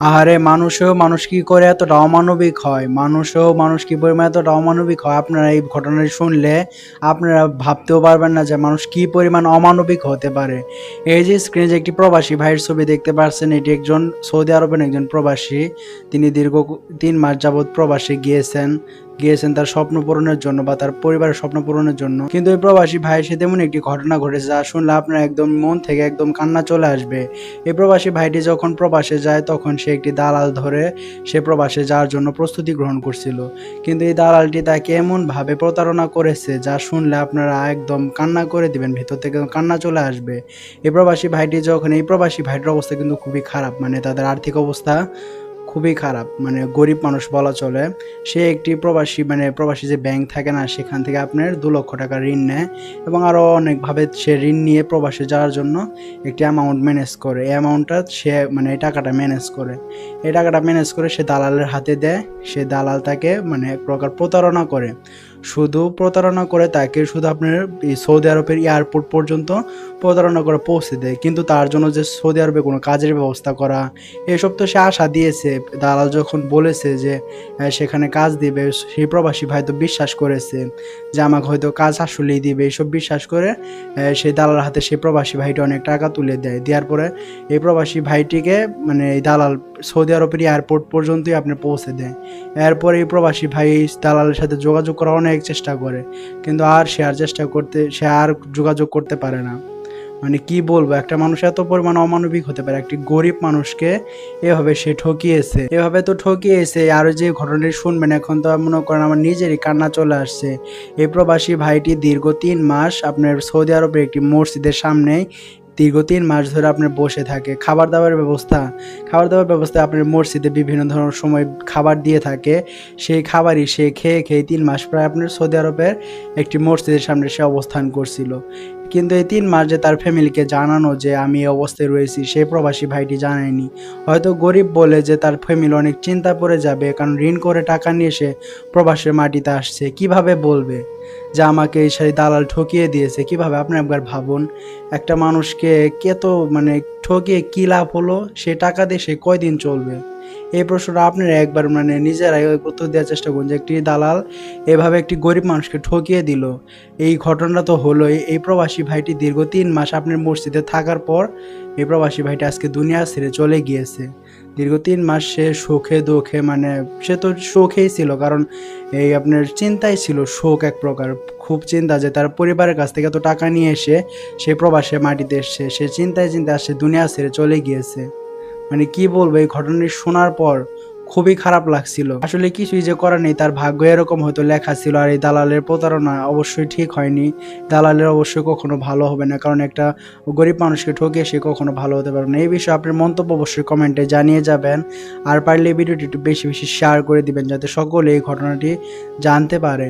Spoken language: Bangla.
আহারে, মানুষও মানুষ কি করে এতটা অমানবিক হয়? মানুষও মানুষ কি পরিমাণ এতটা অমানবিক হয়? আপনারা এই ঘটনাটি শুনলে আপনারা ভাবতেও পারবেন না যে মানুষ কি পরিমাণ অমানবিক হতে পারে। এই যে স্ক্রিনে যে একটি প্রবাসী ভাইয়ের ছবি দেখতে পাচ্ছেন, এটি একজন সৌদি আরবের একজন প্রবাসী। তিনি দীর্ঘ তিন মাস যাবৎ প্রবাসী গিয়েছেন। গিয়েছেন তার স্বপ্ন পূরণের জন্য বা তার পরিবারের স্বপ্ন পূরণের জন্য। কিন্তু এই প্রবাসী ভাইয়ের সাথে এমন একটি ঘটনা ঘটেছে যা শুনলে আপনার একদম মন থেকে একদম কান্না চলে আসবে। এই প্রবাসী ভাইটি যখন প্রবাসে যায় তখন সে একটি দালাল ধরে সে প্রবাসে যাওয়ার জন্য প্রস্তুতি গ্রহণ করছিল। কিন্তু এই দালালটি তাকে এমনভাবে প্রতারণা করেছে যা শুনলে আপনারা একদম কান্না করে দিবেন, ভিতর থেকে কান্না চলে আসবে। এই প্রবাসী ভাইটি যখন, এই প্রবাসী ভাইটির অবস্থা কিন্তু খুবই খারাপ মানে তাদের আর্থিক অবস্থা খুবই খারাপ। মানে গরিব মানুষ বলা চলে, সে একটি প্রবাসী মানে প্রবাসী যে ব্যাংক থাকে না, সেখান থেকে আপনার দু লক্ষ টাকা ঋণ নেয় এবং আরও অনেকভাবে সে ঋণ নিয়ে প্রবাসে যাওয়ার জন্য একটি অ্যামাউন্ট ম্যানেজ করে। এই অ্যামাউন্টটা সে মানে এই টাকাটা ম্যানেজ করে। এই টাকাটা ম্যানেজ করে সে দালালের হাতে দেয়। সে দালাল তাকে মানে প্রকার প্রতারণা করে। শুধু প্রতারণা করে তাকে শুধু আপনার সৌদি আরবের এয়ারপোর্ট পর্যন্ত প্রতারণা করে পৌঁছে দেয়। কিন্তু তার জন্য যে সৌদি আরবে কোনো কাজের ব্যবস্থা করা, এসব তো সে আশা দিয়েছে। দালাল যখন বলেছে যে সেখানে কাজ দিবে, সেই প্রবাসী ভাই তো বিশ্বাস করেছে যে, আমাকে হয়তো কাজ আসলেই দিবে। এইসব বিশ্বাস করে সেই দালাল হাতে সেই প্রবাসী ভাইটি অনেক টাকা তুলে দেয়। দেওয়ার পরে এই প্রবাসী ভাইটিকে মানে এই দালাল সৌদি আরবের এয়ারপোর্ট পর্যন্তই আপনি পৌঁছে দেয় এরপরে এই প্রবাসী ভাই দালালের সাথে যোগাযোগ করার অনেক চেষ্টা করে, কিন্তু আর সে আর চেষ্টা করতে, সে আর যোগাযোগ করতে পারে না। মানে কি বলব, একটা মানুষ এত পরিমাণ অমানবিক হতে পারে, একটি গরিব মানুষকে এভাবে সে ঠকিয়েছে। এভাবে তো ঠকিয়েছে, আর যে ঘটনাটি শুনবেন, এখন তো মনে করেন আমার নিজেরই কান্না চলে আসছে। এই প্রবাসী ভাইটি দীর্ঘ তিন মাস আপনার সৌদি আরবের একটি মসজিদের সামনে দীর্ঘ তিন মাস ধরে আপনার বসে থাকে, খাবার দাবার ব্যবস্থা, খাবার দাবার ব্যবস্থা আপনার মসজিদে বিভিন্ন ধরনের সময় খাবার দিয়ে থাকে। সেই খাবারই সে খেয়ে খেয়ে তিন মাস প্রায় আপনার সৌদি আরবের একটি মসজিদের সামনে সে অবস্থান করছিল। কিন্তু এই তিন মাস যে তার ফ্যামিলিকে জানানো যে আমি এই অবস্থায় রয়েছি, সেই প্রবাসী ভাইটি জানায়নি। হয়তো গরিব বলে যে তার ফ্যামিলি অনেক চিন্তা পড়ে যাবে, কারণ ঋণ করে টাকা নিয়ে সে প্রবাসের মাটিতে আসছে। কীভাবে বলবে যে আমাকে এই সেই দালাল ঠকিয়ে দিয়েছে? কীভাবে? আপনি একবার ভাবুন। একটা মানুষকে কে তো মানে ঠকিয়ে কী লাভ হলো? সে টাকা দিয়ে সে কয়দিন চলবে? এই প্রশ্নটা আপনারা একবার মানে নিজেরাই উত্তর দেওয়ার চেষ্টা করুন যে একটি দালাল এভাবে একটি গরিব মানুষকে ঠকিয়ে দিল। এই ঘটনাটা তো হলোই। এই প্রবাসী ভাইটি দীর্ঘ তিন মাস আপনার মসজিদে থাকার পর এই প্রবাসী ভাইটি আজকে দুনিয়া ছেড়ে চলে গিয়েছে। দীর্ঘ তিন মাস সে সুখে দুঃখে মানে সে তো সুখেই ছিল কারণ এই আপনার চিন্তাই ছিল শোক এক প্রকার। খুব চিন্তা যে তার পরিবারের কাছ থেকে তো টাকা নিয়ে এসে সে প্রবাসে মাটিতে এসছে। সে চিন্তায় চিন্তায় আসছে দুনিয়া ছেড়ে চলে গিয়েছে। মানে কি বলব, এই ঘটনাটি শোনার পর খুবই খারাপ লাগছিল। আসলে কিছুই যে করার নেই, তার ভাগ্য এরকম হয়তো লেখা ছিল আর এই দালালের প্রতারণা অবশ্যই ঠিক হয়নি। দালালের অবশ্যই কখনো ভালো হবে না, কারণ একটা গরিব মানুষকে ঠকিয়ে সে কখনো ভালো হতে পারবে না। এই বিষয়ে আপনার মন্তব্য অবশ্যই কমেন্টে জানিয়ে যাবেন। আর পারলে ভিডিওটি একটু বেশি বেশি শেয়ার করে দিবেন, যাতে সকলে এই ঘটনাটি জানতে পারে।